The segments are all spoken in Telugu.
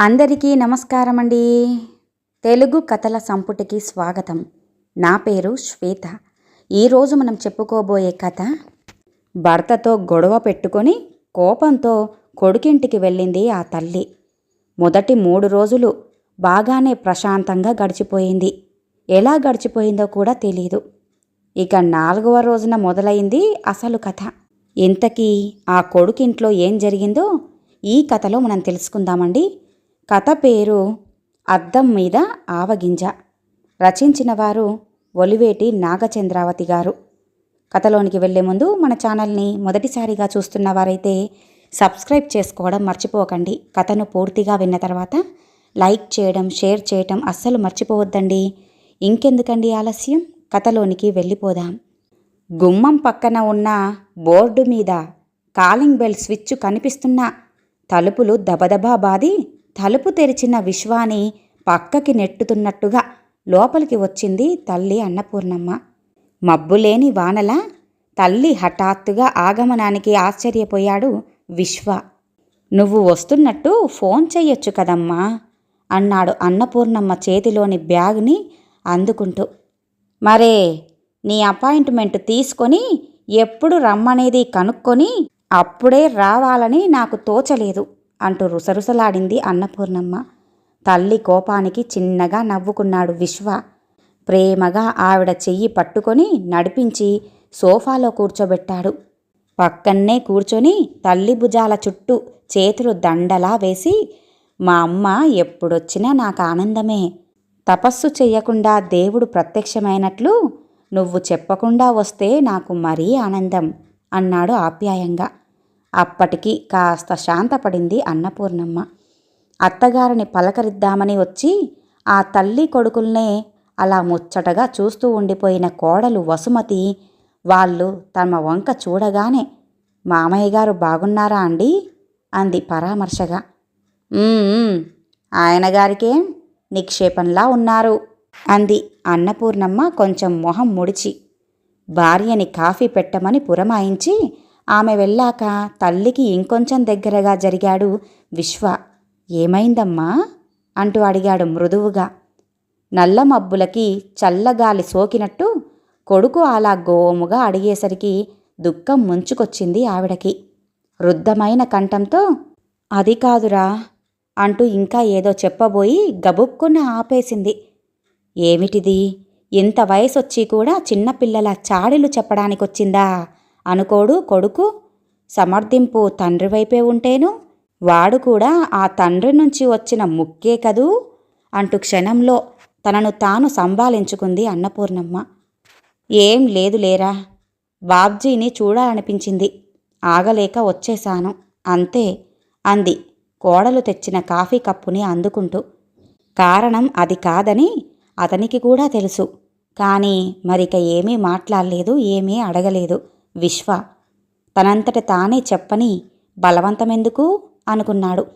అందరికీ నమస్కారం అండి తెలుగు కథల సంపుటికి స్వాగతం. నా పేరు శ్వేత. ఈరోజు మనం చెప్పుకోబోయే కథ భర్తతో గొడవ పెట్టుకొని కోపంతో కొడుకింటికి వెళ్ళింది ఆ తల్లి. మొదటి మూడు రోజులు బాగానే ప్రశాంతంగా గడిచిపోయింది. ఎలా గడిచిపోయిందో కూడా తెలియదు ఇక నాలుగవ రోజున మొదలైంది అసలు కథ. ఇంతకీ ఆ కొడుకింట్లో ఏం జరిగిందో ఈ కథలో మనం తెలుసుకుందామండి. కథ పేరు అద్దం మీద ఆవగింజ. రచించిన వారు ఒలివేటి నాగచంద్రావతి గారు. కథలోనికి వెళ్ళే ముందు మన ఛానల్ని మొదటిసారిగా చూస్తున్న వారైతే సబ్స్క్రైబ్ చేసుకోవడం మర్చిపోకండి. కథను పూర్తిగా విన్న తర్వాత లైక్ చేయడం షేర్ చేయడం అస్సలు మర్చిపోవద్దండి. ఇంకెందుకండి ఆలస్యం? కథలోనికి వెళ్ళిపోదాం. గుమ్మం పక్కన ఉన్న బోర్డు మీద కాలింగ్ బెల్ స్విచ్ కనిపిస్తున్నా తలుపులు దబదబా బాది తలుపు తెరిచిన విశ్వాని పక్కకి నెట్టుతున్నట్టుగా లోపలికి వచ్చింది తల్లి అన్నపూర్ణమ్మ. మబ్బులేని వానల తల్లి హఠాత్తుగా ఆగమనానికి ఆశ్చర్యపోయాడు విశ్వ. నువ్వు వస్తున్నట్టు ఫోన్ చెయ్యొచ్చు కదమ్మా అన్నాడు అన్నపూర్ణమ్మ చేతిలోని బ్యాగ్ని అందుకుంటూ. మరే నీ అపాయింట్మెంట్ తీసుకొని ఎప్పుడు రమ్మనేది కనుక్కొని అప్పుడే రావాలని నాకు తోచలేదు. అంటూ రుసరుసలాడింది అన్నపూర్ణమ్మ. తల్లి కోపానికి చిన్నగా నవ్వుకున్నాడు విశ్వ. ప్రేమగా ఆవిడ చెయ్యి పట్టుకొని నడిపించి సోఫాలో కూర్చోబెట్టాడు. పక్కన్నే కూర్చొని తల్లి భుజాల చుట్టూ చేతులు దండలా వేసి మా అమ్మ ఎప్పుడొచ్చినా నాకు ఆనందమే. తపస్సు చెయ్యకుండా దేవుడు ప్రత్యక్షమైనట్లు నువ్వు చెప్పకుండా వస్తే నాకు మరీ ఆనందం అన్నాడు ఆప్యాయంగా. అప్పటికి కాస్త శాంతపడింది అన్నపూర్ణమ్మ. అత్తగారిని పలకరిద్దామని వచ్చి ఆ తల్లి కొడుకుల్నే అలా ముచ్చటగా చూస్తూ ఉండిపోయిన కోడలు వసుమతి వాళ్ళు తమ వంక చూడగానే మామయ్య గారు బాగున్నారా అండి? అంది పరామర్శగా. "ఉమ్, ఆయన నిక్షేపంలా ఉన్నారు అంది అన్నపూర్ణమ్మ కొంచెం మొహం ముడిచి. భార్యని కాఫీ పెట్టమని పురమాయించి ఆమె వెళ్ళాక తల్లికి ఇంకొంచెం దగ్గరగా జరిగాడు విశ్వ. ఏమైందమ్మా? అంటూ అడిగాడు మృదువుగా. నల్ల మబ్బులకి చల్లగాలి సోకినట్టు కొడుకు అలా గోముగా అడిగేసరికి దుఃఖం ముంచుకొచ్చింది ఆవిడకి. రుద్ధమైన కంఠంతో అది కాదురా అంటూ ఇంకా ఏదో చెప్పబోయి గబుక్కున ఆపేసింది. ఏమిటిది? ఇంత వయసొచ్చి కూడా చిన్నపిల్లల చాడీలు చెప్పడానికొచ్చిందా? అనుకోడు కొడుకు సమర్థింపు తండ్రి వైపే ఉంటేను వాడు కూడా ఆ తండ్రి నుంచి వచ్చిన ముక్కే కదూ? అంటూ క్షణంలో తనను తాను సంభాళించుకుంది అన్నపూర్ణమ్మ. ఏం లేదు లేరా బాబ్జీని చూడాలనిపించింది. ఆగలేక వచ్చేశాను. అంతే అంది. కోడలు తెచ్చిన కాఫీ కప్పుని అందుకుంటూ. కారణం అది కాదని అతనికి కూడా తెలుసు. కానీ మరిక ఏమీ మాట్లాడలేదు ఏమీ అడగలేదు. విశ్వ. తనంతట తానే చెప్పని బలవంతమెందుకు? అనుకున్నాడు.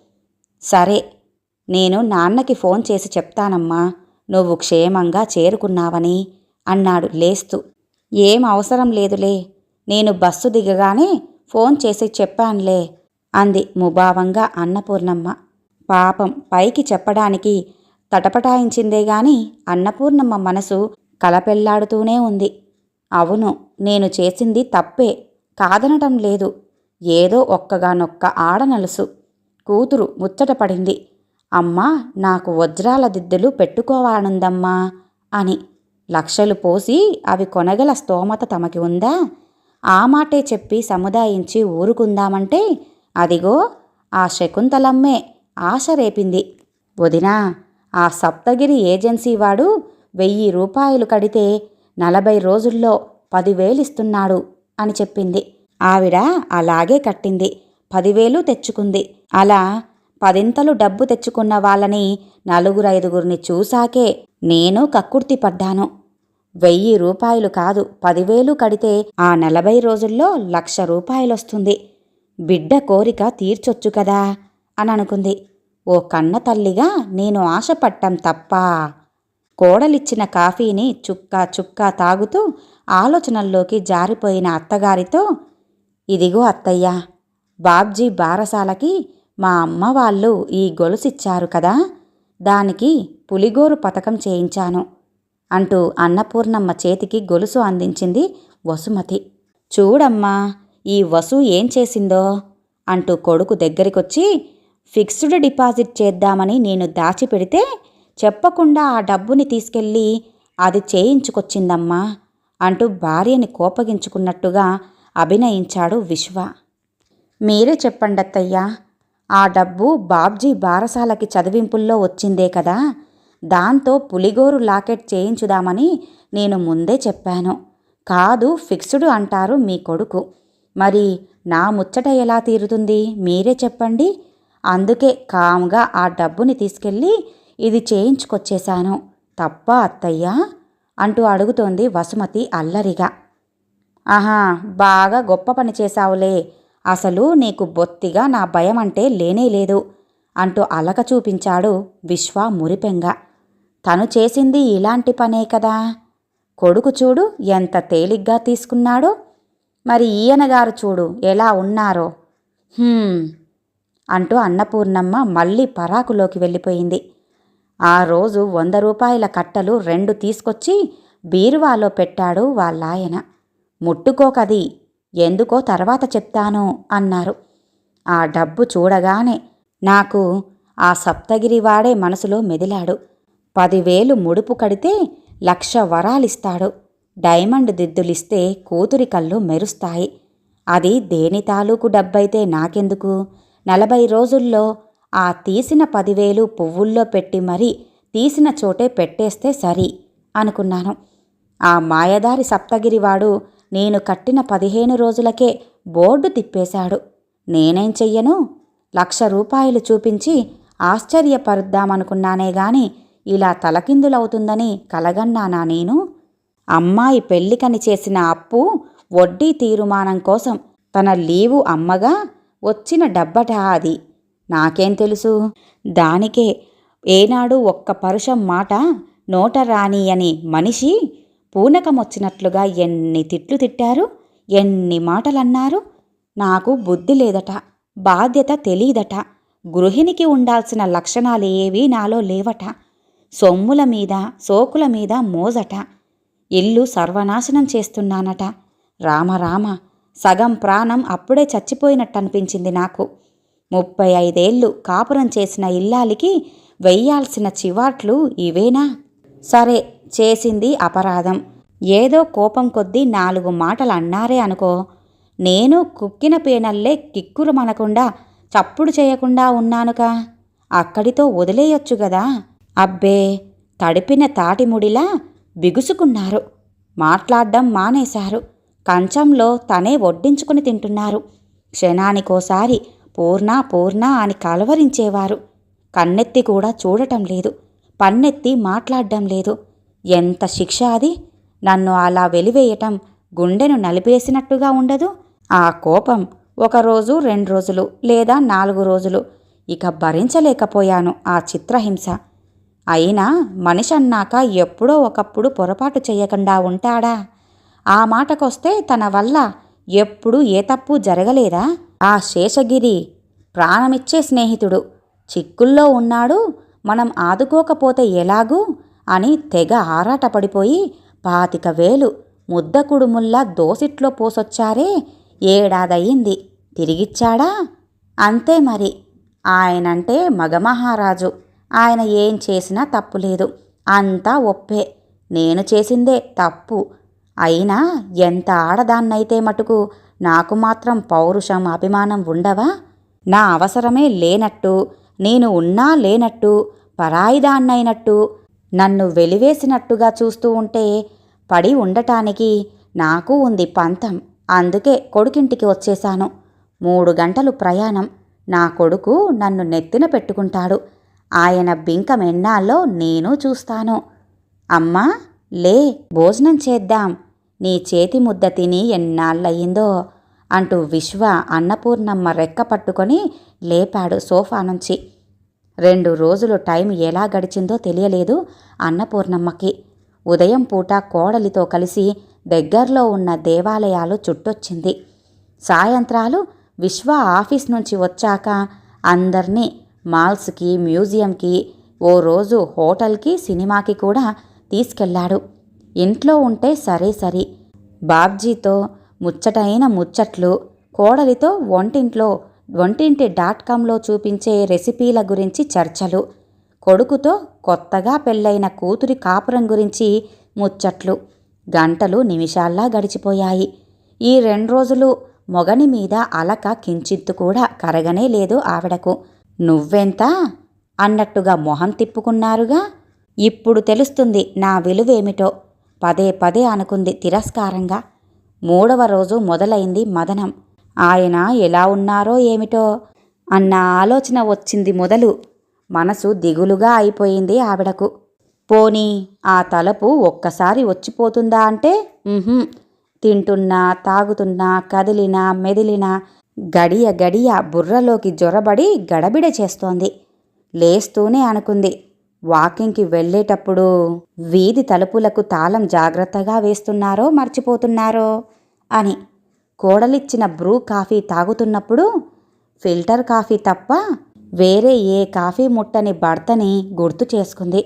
సరే నేను నాన్నకి ఫోన్ చేసి చెప్తానమ్మా నువ్వు క్షేమంగా చేరుకున్నావని అన్నాడు లేస్తూ. ఏం అవసరం లేదులే నేను బస్సు దిగగానే ఫోన్ చేసి చెప్పానులే అంది ముభావంగా అన్నపూర్ణమ్మ. పాపం పైకి చెప్పడానికి తటపటాయించిందే గాని అన్నపూర్ణమ్మ మనసు కలపెల్లాడుతూనే ఉంది. అవును నేను చేసింది తప్పే కాదనటం లేదు. ఏదో ఒక్కగానొక్క ఆడనలుసు కూతురు ముచ్చటపడింది అమ్మా నాకు వజ్రాల దిద్దులు పెట్టుకోవాలనుందమ్మా అని లక్షలు పోసి అవి కొనగల స్తోమత తమకి ఉందా? ఆ మాటే చెప్పి సముదాయించి ఊరుకుందామంటే అదిగో ఆ శకుంతలమ్మే ఆశ రేపింది. వదినా ఆ సప్తగిరి ఏజెన్సీ వాడు వెయ్యి రూపాయలు కడితే నలభై రోజుల్లో పదివేలిస్తున్నాడు అని చెప్పింది. ఆవిడ అలాగే కట్టింది. పదివేలు తెచ్చుకుంది. అలా పదింతలు డబ్బు తెచ్చుకున్న వాళ్ళని నలుగురు ఐదుగురిని చూశాకే నేను కక్కుర్తి పడ్డాను. వెయ్యి రూపాయలు కాదు పదివేలు కడితే ఆ నలభై రోజుల్లో లక్ష రూపాయలొస్తుంది. బిడ్డ కోరిక తీర్చొచ్చు కదా అని అనుకుంది. ఓ కన్న తల్లిగా నేను ఆశపట్టం తప్ప కోడలిచ్చిన కాఫీని చుక్క చుక్క తాగుతూ ఆలోచనల్లోకి జారిపోయిన అత్తగారితో ఇదిగో అత్తయ్య బాబ్జీ బారసాలకి మా అమ్మ వాళ్ళు ఈ గొలుసిచ్చారు కదా దానికి పులిగోరు పథకం చేయించాను అంటూ అన్నపూర్ణమ్మ చేతికి గొలుసు అందించింది వసుమతి. చూడమ్మా ఈ వసు ఏం చేసిందో అంటూ కొడుకు దగ్గరికొచ్చి ఫిక్స్డ్ డిపాజిట్ చేద్దామని నేను దాచిపెడితే చెప్పకుండా ఆ డబ్బుని తీసుకెళ్ళి అది చేయించుకొచ్చిందమ్మా అంటూ భార్యని కోపగించుకున్నట్టుగా అభినయించాడు విశ్వ. మీరే చెప్పండత్తయ్యా ఆ డబ్బు బాబ్జీ బారసాలకి చదివింపుల్లో వచ్చిందే కదా. దాంతో పులిగోరు లాకెట్ చేయించుదామని నేను ముందే చెప్పాను. కాదు ఫిక్స్డ్ అంటారు మీ కొడుకు. మరి నా ముచ్చట ఎలా తీరుతుంది? మీరే చెప్పండి. అందుకే కామ్గా ఆ డబ్బుని తీసుకెళ్ళి ఇది చేయించుకొచ్చేశాను. తప్ప అత్తయ్యా? అంటూ అడుగుతోంది వసుమతి అల్లరిగా. ఆహా బాగా గొప్ప పని చేశావులే. అసలు నీకు బొత్తిగా నా భయం అంటే లేనే లేదు అంటూ అలక చూపించాడు విశ్వ మురిపెంగా. తను చేసింది ఇలాంటి పనే కదా. కొడుకు చూడు ఎంత తేలిగ్గా తీసుకున్నాడో. మరి ఈయనగారు చూడు ఎలా ఉన్నారో. "హ్మ్" అంటూ అన్నపూర్ణమ్మ మళ్ళీ పరాకులోకి వెళ్ళిపోయింది. ఆ రోజు వంద రూపాయల కట్టలు రెండు తీసుకొచ్చి బీరువాలో పెట్టాడు వాళ్ళాయన. ముట్టుకోకది ఎందుకో తర్వాత చెప్తాను అన్నారు. ఆ డబ్బు చూడగానే నాకు ఆ సప్తగిరివాడే మనసులో మెదిలాడు. పదివేలు ముడుపు కడితే లక్ష వరాలిస్తాడు. డైమండ్ దిద్దులిస్తే కూతురి కళ్ళు మెరుస్తాయి. అది దేని తాలూకు డబ్బైతే నాకెందుకు? నలభై రోజుల్లో ఆ తీసిన పదివేలు పువ్వుల్లో పెట్టి మరీ తీసిన చోటే పెట్టేస్తే సరి అనుకున్నాను. ఆ మాయదారి సప్తగిరివాడు నేను కట్టిన పదిహేను రోజులకే బోర్డు తిప్పేశాడు. నేనేం చెయ్యను? లక్ష రూపాయలు చూపించి ఆశ్చర్యపరుద్దామనుకున్నానే గాని ఇలా తలకిందులవుతుందని కలగన్నానా నేను? అమ్మాయి పెళ్ళికని చేసిన అప్పు వడ్డీ తీరుమానం కోసం తన లీవు అమ్మగా వచ్చిన డబ్బట అది. నాకేం తెలుసు? దానికే ఏనాడు ఒక్క పరుషం మాట నోట రానియని మనిషి పూనకమొచ్చినట్లుగా ఎన్ని తిట్లు తిట్టారు ఎన్ని మాటలన్నారు? నాకు బుద్ధి లేదట బాధ్యత తెలీదట గృహిణికి ఉండాల్సిన లక్షణాలు ఏవీ నాలో లేవట సొమ్ముల మీద సోకుల మీద మోజట ఇల్లు సర్వనాశనం చేస్తున్నానట. రామ రామ సగం ప్రాణం అప్పుడే చచ్చిపోయినట్టనిపించింది నాకు. ముప్పై ఐదేళ్ళు కాపురం చేసిన ఇల్లాలికి వెయ్యాల్సిన చివాట్లు ఇవేనా? సరే చేసింది అపరాధం. ఏదో కోపం కొద్దీ నాలుగు మాటలు అన్నారే అనుకో. నేను కుక్కిన పేనల్లే కిక్కురుమనకుండా చప్పుడు చేయకుండా ఉన్నానుగా. అక్కడితో వదిలేయొచ్చు గదా. అబ్బే తడిపిన తాటిముడిలా బిగుసుకున్నారు. మాట్లాడడం మానేశారు. కంచంలో తనే వడ్డించుకుని తింటున్నారు. క్షణానికోసారి పూర్ణ పూర్ణ అని కలవరించేవారు. కన్నెత్తి కూడా చూడటం లేదు. పన్నెత్తి మాట్లాడడం లేదు. ఎంత శిక్ష అది? నన్ను అలా వెలివేయటం గుండెను నలిపేసినట్టుగా ఉండదు? ఆ కోపం ఒకరోజు రెండు రోజులు లేదా నాలుగు రోజులు ఇక భరించలేకపోయాను ఆ చిత్రహింస. అయినా మనిషి అన్నాక ఎప్పుడో ఒకప్పుడు పొరపాటు చేయకుండా ఉంటాడా? ఆ మాటకొస్తే తన వల్ల ఎప్పుడు ఏ తప్పు జరగలేదా? ఆ శేషగిరి ప్రాణమిచ్చే స్నేహితుడు. చిక్కుల్లో ఉన్నాడు మనం ఆదుకోకపోతే ఎలాగూ? అని తెగ ఆరాటపడిపోయి పాతిక వేలు ముద్ద కుడుముల్లా దోసిట్లో పోసొచ్చారే ఏడాదయ్యింది. తిరిగిచ్చాడా? అంతే మరి. ఆయనంటే మగమహారాజు. ఆయన ఏం చేసినా తప్పులేదు. అంతా ఒప్పే. నేను చేసిందే తప్పు. అయినా ఎంత ఆడదాన్నైతే మటుకు నాకు మాత్రం పౌరుషం అభిమానం ఉండవా? నా అవసరమే లేనట్టు నేను ఉన్నా లేనట్టు పరాయిదాన్నైనట్టు నన్ను వెలివేసినట్టుగా చూస్తూ ఉంటే పడి ఉండటానికి నాకు ఉంది పంతం. అందుకే కొడుకింటికి వచ్చేశాను. మూడు గంటలు ప్రయాణం. నా కొడుకు నన్ను నెత్తిన పెట్టుకుంటాడు. ఆయన బింకమెన్నాల్లో నేను చూస్తాను. అమ్మా లే భోజనం చేద్దాం. నీ చేతి ముద్ద తిని ఎన్నాళ్ళయిందో అంటూ విశ్వ అన్నపూర్ణమ్మ రెక్క పట్టుకొని లేపాడు సోఫా నుంచి. రెండు రోజులు టైం ఎలా గడిచిందో తెలియలేదు అన్నపూర్ణమ్మకి. ఉదయం పూట కోడలితో కలిసి దగ్గరలో ఉన్న దేవాలయాలు చుట్టొచ్చింది. సాయంత్రాలు విశ్వ ఆఫీస్ నుంచి వచ్చాక అందర్నీ మాల్స్కి మ్యూజియంకి ఓ రోజు హోటల్కి సినిమాకి కూడా తీసుకెళ్ళాడు. ఇంట్లో ఉంటే సరే సరి. బాబ్జీతో ముచ్చటైన ముచ్చట్లు. కోడలితో వంటింట్లో వంటింటి డాట్ కామ్లో చూపించే రెసిపీల గురించి చర్చలు. కొడుకుతో కొత్తగా పెళ్ళైన కూతురి కాపురం గురించి ముచ్చట్లు. గంటలు నిమిషాల్లా గడిచిపోయాయి. ఈ రెండు రోజులు మొగని మీద అలక కించిత్తు కూడా కరగనే లేదు ఆవిడకు. నువ్వెంత అన్నట్టుగా మొహం తిప్పుకున్నారుగా. ఇప్పుడు తెలుస్తుంది నా విలువేమిటో. పదే పదే అనుకుంది తిరస్కారంగా. మూడవ రోజు మొదలైంది మదనం. ఆయన ఎలా ఉన్నారో ఏమిటో అన్న ఆలోచన వచ్చింది మొదలు. మనసు దిగులుగా అయిపోయింది ఆవిడకు. పోనీ ఆ తలపు ఒక్కసారి వచ్చిపోతుందా అంటే తింటున్నా తాగుతున్నా కదిలినా మెదిలినా గడియ గడియ బుర్రలోకి జొరబడి గడబిడ చేస్తోంది. లేస్తూనే అనుకుంది. వాకింగ్కి వెళ్ళేటప్పుడు వీధి తలుపులకు తాళం జాగ్రత్తగా వేస్తున్నారో మర్చిపోతున్నారో అని కోడలిచ్చిన బ్రూ కాఫీ తాగుతున్నప్పుడు ఫిల్టర్ కాఫీ తప్ప వేరే ఏ కాఫీ ముట్టని భర్తని గుర్తు చేసుకుంది.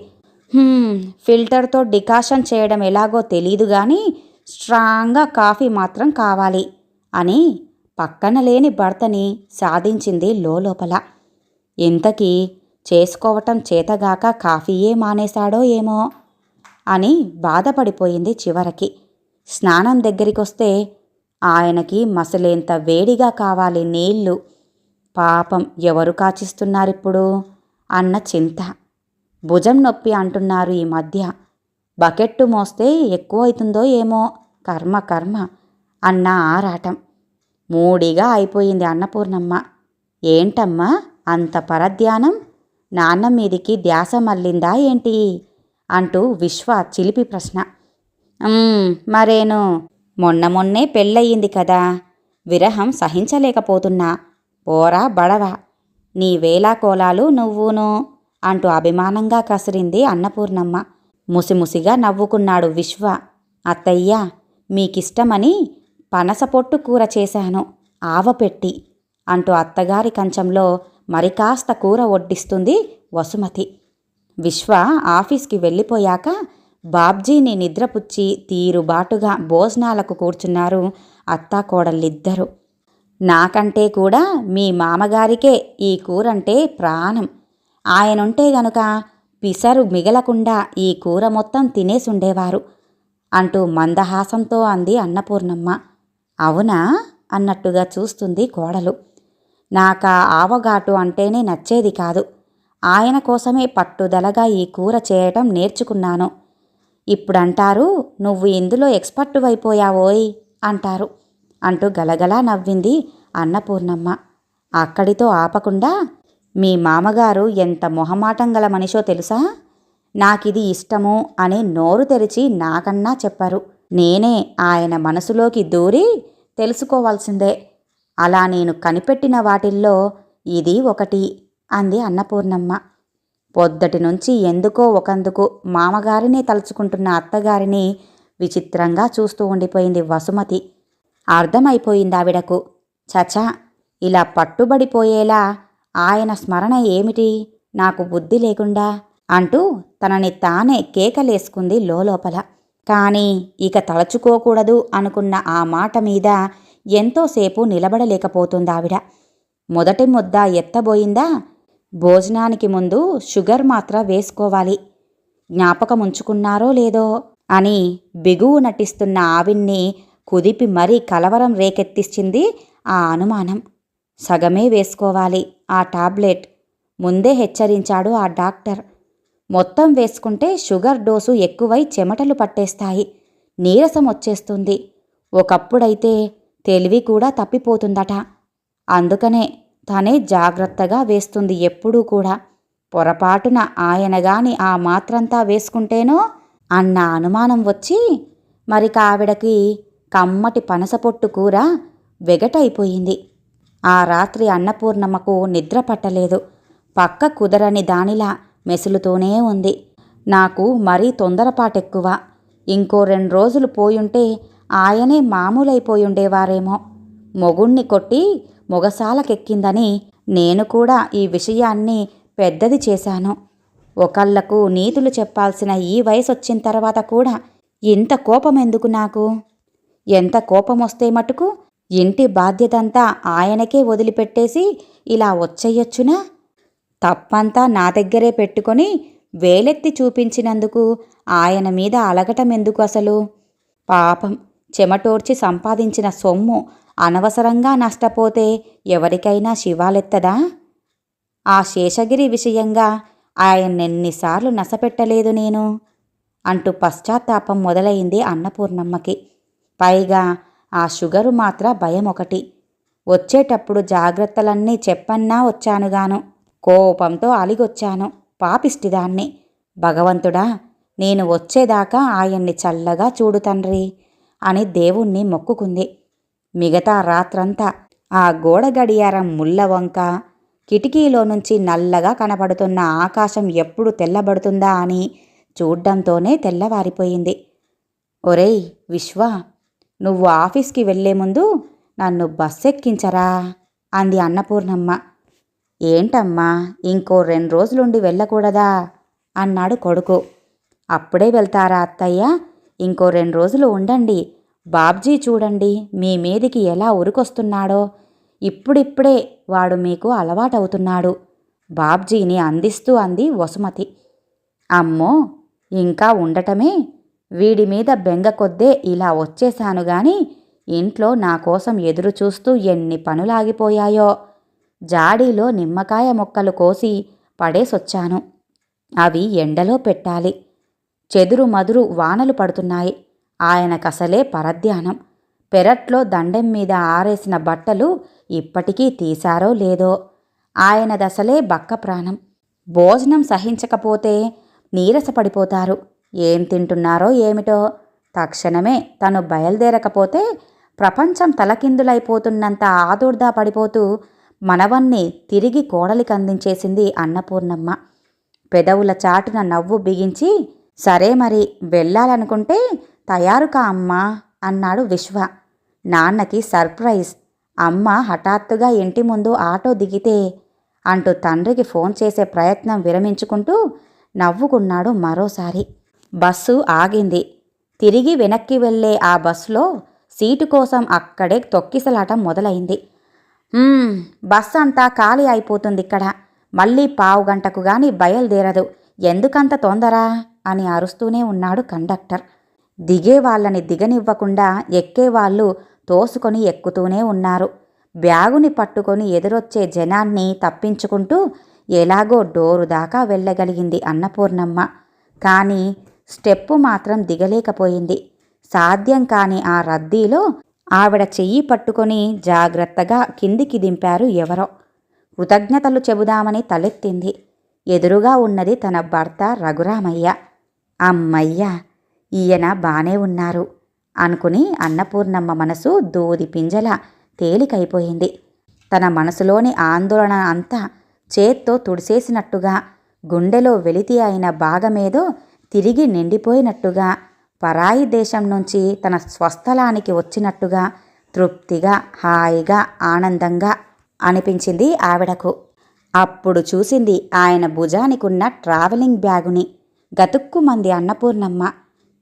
ఫిల్టర్తో డికాషన్ చేయడం ఎలాగో తెలీదు గాని స్ట్రాంగ్గా కాఫీ మాత్రం కావాలి అని పక్కన లేని భర్తని సాధించింది లోపల ఇంతకీ చేసుకోవటం చేతగాక కాఫీయే మానేశాడో ఏమో అని బాధపడిపోయింది చివరికి. స్నానం దగ్గరికొస్తే ఆయనకి మసలేంత వేడిగా కావాలి నీళ్ళు పాపం ఎవరు కాచిస్తున్నారిప్పుడు? అన్న చింత. భుజం నొప్పి అంటున్నారు ఈ మధ్య. బకెట్టు మోస్తే ఎక్కువైతుందో ఏమో? కర్మ కర్మ అన్న ఆరాటం. మూడిగా అయిపోయింది అన్నపూర్ణమ్మ. ఏంటమ్మా? అంత పరధ్యానం? నాన్న మీదికి ధ్యాస మళ్ళిందా ఏంటి? అంటూ విశ్వ చిలిపి ప్రశ్న. మరేను? మొన్న మొన్నే పెళ్ళయింది కదా. విరహం సహించలేకపోతున్నా. పోరా బడవ. నీ వేలాకోలాలు నువ్వును అంటూ అభిమానంగా కసిరింది అన్నపూర్ణమ్మ. ముసిముసిగా నవ్వుకున్నాడు విశ్వ. అత్తయ్య మీకిష్టమని పనసపొట్టు కూర చేశాను. ఆవపెట్టి అంటూ అత్తగారి కంచంలో మరి కాస్త కూర వడ్డిస్తుంది వసుమతి. విశ్వ ఆఫీస్కి వెళ్ళిపోయాక బాబ్జీని నిద్రపుచ్చి తీరుబాటుగా భోజనాలకు కూర్చున్నారు అత్తాకోడళ్ళిద్దరూ నాకంటే కూడా మీ మామగారికే ఈ కూరంటే ప్రాణం. ఆయనుంటే గనుక పిసరు మిగలకుండా ఈ కూర మొత్తం తినేసుండేవారు అంటూ మందహాసంతో అంది అన్నపూర్ణమ్మ. అవునా? అన్నట్టుగా చూస్తుంది కోడలు. నాకా ఆవగాటు అంటేనే నచ్చేది కాదు. ఆయన కోసమే పట్టుదలగా ఈ కూర చేయటం నేర్చుకున్నాను. ఇప్పుడంటారు నువ్వు ఇందులో ఎక్స్పర్టు అయిపోయావోయ్ అంటారు. అంటూ గలగలా నవ్వింది అన్నపూర్ణమ్మ. అక్కడితో ఆపకుండా మీ మామగారు ఎంత మొహమాటం గల మనిషో తెలుసా? నాకిది ఇష్టము అని నోరు తెరిచి నాకన్నా చెప్పారు. నేనే ఆయన మనసులోకి దూరి తెలుసుకోవాల్సిందే. అలా నేను కనిపెట్టిన వాటిల్లో ఇది ఒకటి అంది అన్నపూర్ణమ్మ. పొద్దటి నుంచి ఎందుకో ఒకందుకు మామగారిని తలుచుకుంటున్న అత్తగారిని విచిత్రంగా చూస్తూ ఉండిపోయింది వసుమతి. అర్థమైపోయింది ఆవిడకు చచా ఇలా పట్టుబడిపోయేలా ఆయన స్మరణ ఏమిటి? నాకు బుద్ధి లేకుండా అంటూ తనని తానే కేకలేసుకుంది లోపల కానీ ఇక తలచుకోకూడదు అనుకున్న ఆ మాట మీద ఎంతోసేపు నిలబడలేకపోతుంది ఆవిడ మొదటి ముద్ద ఎత్తబోయిందా? భోజనానికి ముందు షుగర్ మాత్ర వేసుకోవాలి. జ్ఞాపకముంచుకున్నారో లేదో అని బిగువు నటిస్తున్న ఆవిన్ని కుదిపి మరీ కలవరం రేకెత్తిచ్చింది ఆ అనుమానం. సగమే వేసుకోవాలి ఆ టాబ్లెట్. ముందే హెచ్చరించాడు ఆ డాక్టర్. మొత్తం వేసుకుంటే షుగర్ డోసు ఎక్కువై చెమటలు పట్టేస్తాయి. నీరసం వచ్చేస్తుంది ఒకప్పుడైతే తెలివి కూడా తప్పిపోతుందట. అందుకనే తనే జాగ్రత్తగా వేస్తుంది ఎప్పుడూ కూడా. పొరపాటున ఆయనగాని ఆ మాత్రంతా వేసుకుంటేనో అన్న అనుమానం వచ్చి మరి కావిడకి కమ్మటి పనసపొట్టు కూర వెగటైపోయింది. ఆ రాత్రి అన్నపూర్ణమ్మకు నిద్ర పట్టలేదు. పక్క కుదరని దానిలా మెసులుతూనే ఉంది. నాకు మరీ తొందరపాటెక్కువ. ఇంకో రెండు రోజులు పోయుంటే ఆయనే మామూలైపోయుండేవారేమో మొగుణ్ణి కొట్టి మొగసాలకెక్కిందని నేను కూడా ఈ విషయాన్ని పెద్దది చేశాను. ఒకళ్ళకు నీతులు చెప్పాల్సిన ఈ వయసు వచ్చిన తర్వాత కూడా ఇంత కోపం ఎందుకు నాకు? ఎంత కోపం వస్తే మటుకు ఇంటి బాధ్యతంతా ఆయనకే వదిలిపెట్టేసి ఇలా వచ్చేయొచ్చునా? తప్పంతా నా దగ్గరే పెట్టుకొని వేలెత్తి చూపించినందుకు ఆయన మీద అలగటం ఎందుకు అసలు? పాపం చెమటోర్చి సంపాదించిన సొమ్ము అనవసరంగా నష్టపోతే ఎవరికైనా శివాలెత్తదా? ఆ శేషగిరి విషయంగా ఆయన్నెన్నిసార్లు నసపెట్టలేదు నేను అంటూ పశ్చాత్తాపం మొదలైంది అన్నపూర్ణమ్మకి. పైగా ఆ షుగరు మాత్ర భయం ఒకటి వచ్చేటప్పుడు జాగ్రత్తలన్నీ చెప్పన్నా వచ్చానుగాను. కోపంతో అలిగొచ్చాను. పాపిష్టిదాన్ని. భగవంతుడా నేను వచ్చేదాకా ఆయన్ని చల్లగా చూడు తండ్రి. అని దేవుణ్ణి మొక్కుకుంది. మిగతా రాత్రంతా ఆ గోడ గడియారం ముళ్ళ వంక కిటికీలో నుంచి నల్లగా కనపడుతున్న ఆకాశం ఎప్పుడు తెల్లబడుతుందా అని చూడ్డంతోనే తెల్లవారిపోయింది. ఒరేయ్ విశ్వ నువ్వు ఆఫీస్కి వెళ్ళే ముందు నన్ను బస్ ఎక్కించరా అంది అన్నపూర్ణమ్మ. ఏంటమ్మా ఇంకో రెండు రోజులుండి వెళ్ళకూడదా? అన్నాడు కొడుకు. అప్పుడే వెళ్తారా అత్తయ్య? ఇంకో రెండు రోజులు ఉండండి. బాబ్జీ చూడండి మీ మీదికి ఎలా ఉరికొస్తున్నాడో. ఇప్పుడిప్పుడే వాడు మీకు అలవాటవుతున్నాడు. బాబ్జీని అందిస్తూ అంది వసుమతి. అమ్మో ఇంకా ఉండటమే? వీడి మీద బెంగ కొద్దే ఇలా వచ్చేశాను గాని ఇంట్లో నా కోసం ఎదురు చూస్తూ ఎన్ని పనులాగిపోయాయో. జాడీలో నిమ్మకాయ మొక్కలు కోసి పడేసొచ్చాను. అవి ఎండలో పెట్టాలి. చెదురు మదురు వానలు పడుతున్నాయి. ఆయన కసలే పరధ్యానం. పెరట్లో దండెం మీద ఆరేసిన బట్టలు ఇప్పటికీ తీశారో లేదో? ఆయన దశలే బక్క ప్రాణం. భోజనం సహించకపోతే నీరసపడిపోతారు. ఏం తింటున్నారో ఏమిటో? తక్షణమే తను బయలుదేరకపోతే ప్రపంచం తలకిందులైపోతున్నంత ఆదుర్దా పడిపోతూ మనవన్ని తిరిగి కోడలికి అందించేసింది అన్నపూర్ణమ్మ. పెదవుల చాటున నవ్వు బిగించి సరే మరి వెళ్ళాలనుకుంటే తయారు కా అమ్మా అన్నాడు విశ్వ. నాన్నకి సర్ప్రైజ్. అమ్మ హఠాత్తుగా ఇంటి ముందు ఆటో దిగితే అంటూ తండ్రికి ఫోన్ చేసే ప్రయత్నం విరమించుకుంటూ నవ్వుకున్నాడు మరోసారి. బస్సు ఆగింది. తిరిగి వెనక్కి వెళ్ళే ఆ బస్సులో సీటు కోసం అక్కడే తొక్కిసలాట మొదలైంది. బస్సు బస్ అంతా ఖాళీ అయిపోతుంది ఇక్కడ మళ్ళీ పావు గంటకు గాని బయలుదేరదు. ఎందుకంత తొందర? అని అరుస్తూనే ఉన్నాడు కండక్టర్. దిగే వాళ్ళని దిగనివ్వకుండా ఎక్కేవాళ్ళు తోసుకొని ఎక్కుతూనే ఉన్నారు. బ్యాగుని పట్టుకొని ఎదురొచ్చే జనాన్ని తప్పించుకుంటూ ఎలాగో డోరు దాకా వెళ్ళగలిగింది అన్నపూర్ణమ్మ. కానీ స్టెప్పు మాత్రం దిగలేకపోయింది. సాధ్యం కాని ఆ రద్దీలో ఆవిడ చెయ్యి పట్టుకొని జాగ్రత్తగా కిందికి దింపారు ఎవరో. కృతజ్ఞతలు చెబుదామని తలెత్తింది. ఎదురుగా ఉన్నది తన భర్త రఘురామయ్య. అమ్మయ్య ఈయన బానే ఉన్నారు అనుకుని అన్నపూర్ణమ్మ మనసు దూది పింజల తేలికైపోయింది. తన మనసులోని ఆందోళన అంతా చేత్తో తుడిసేసినట్టుగా గుండెలో వెలితి అయిన భాగమేదో తిరిగి నిండిపోయినట్టుగా పరాయి దేశం నుంచి తన స్వస్థలానికి వచ్చినట్టుగా తృప్తిగా హాయిగా ఆనందంగా అనిపించింది ఆవిడకు. అప్పుడు చూసింది ఆయన భుజానికున్న ట్రావెలింగ్ బ్యాగుని. గతుక్కుమంది అన్నపూర్ణమ్మ.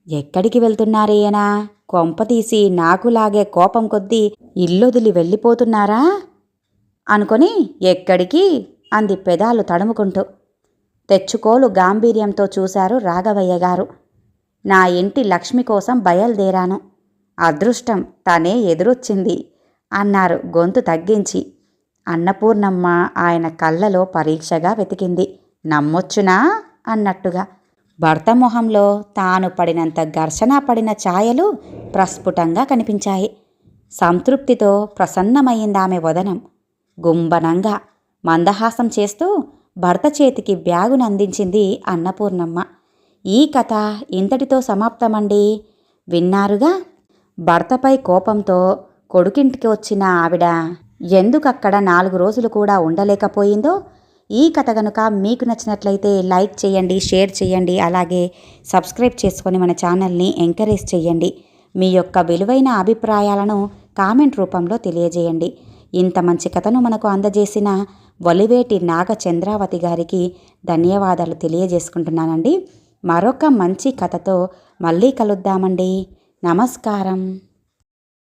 ఎక్కడికి వెళ్తున్నారేయనా కొంపతీసి నాకులాగే కోపం కొద్దీ ఇల్లొదిలి వెళ్ళిపోతున్నారా? అనుకొని ఎక్కడికి? అంది పెదాలు తడుముకుంటూ. తెచ్చుకోలు గాంభీర్యంతో చూశారు రాఘవయ్య గారు. నా ఇంటి లక్ష్మి కోసం బయలుదేరాను. అదృష్టం తనే ఎదురొచ్చింది అన్నారు గొంతు తగ్గించి. అన్నపూర్ణమ్మ ఆయన కళ్ళలో పరీక్షగా వెతికింది. నమ్మొచ్చునా? అన్నట్టుగా. భర్త మొహంలో తాను పడినంత ఘర్షణ పడిన ఛాయలు ప్రస్ఫుటంగా కనిపించాయి. సంతృప్తితో ప్రసన్నమయ్యిందామె వదనం. గుంబనంగా మందహాసం చేస్తూ భర్త చేతికి బ్యాగును అందించింది అన్నపూర్ణమ్మ. ఈ కథ ఇంతటితో సమాప్తమండి. విన్నారుగా? భర్తపై కోపంతో కొడుకింటికి వచ్చిన ఆవిడ ఎందుకక్కడ నాలుగు రోజులు కూడా ఉండలేకపోయిందో ఈ కథ కనుక మీకు నచ్చినట్లయితే లైక్ చేయండి షేర్ చేయండి అలాగే సబ్స్క్రైబ్ చేసుకొని మన ఛానల్ని ఎంకరేజ్ చేయండి. మీ యొక్క విలువైన అభిప్రాయాలను కామెంట్ రూపంలో తెలియజేయండి. ఇంత మంచి కథను మనకు అందజేసిన వలివేటి నాగ చంద్రావతి గారికి ధన్యవాదాలు తెలియజేసుకుంటున్నానండి. మరొక మంచి కథతో మళ్ళీ కలుద్దామండి. నమస్కారం.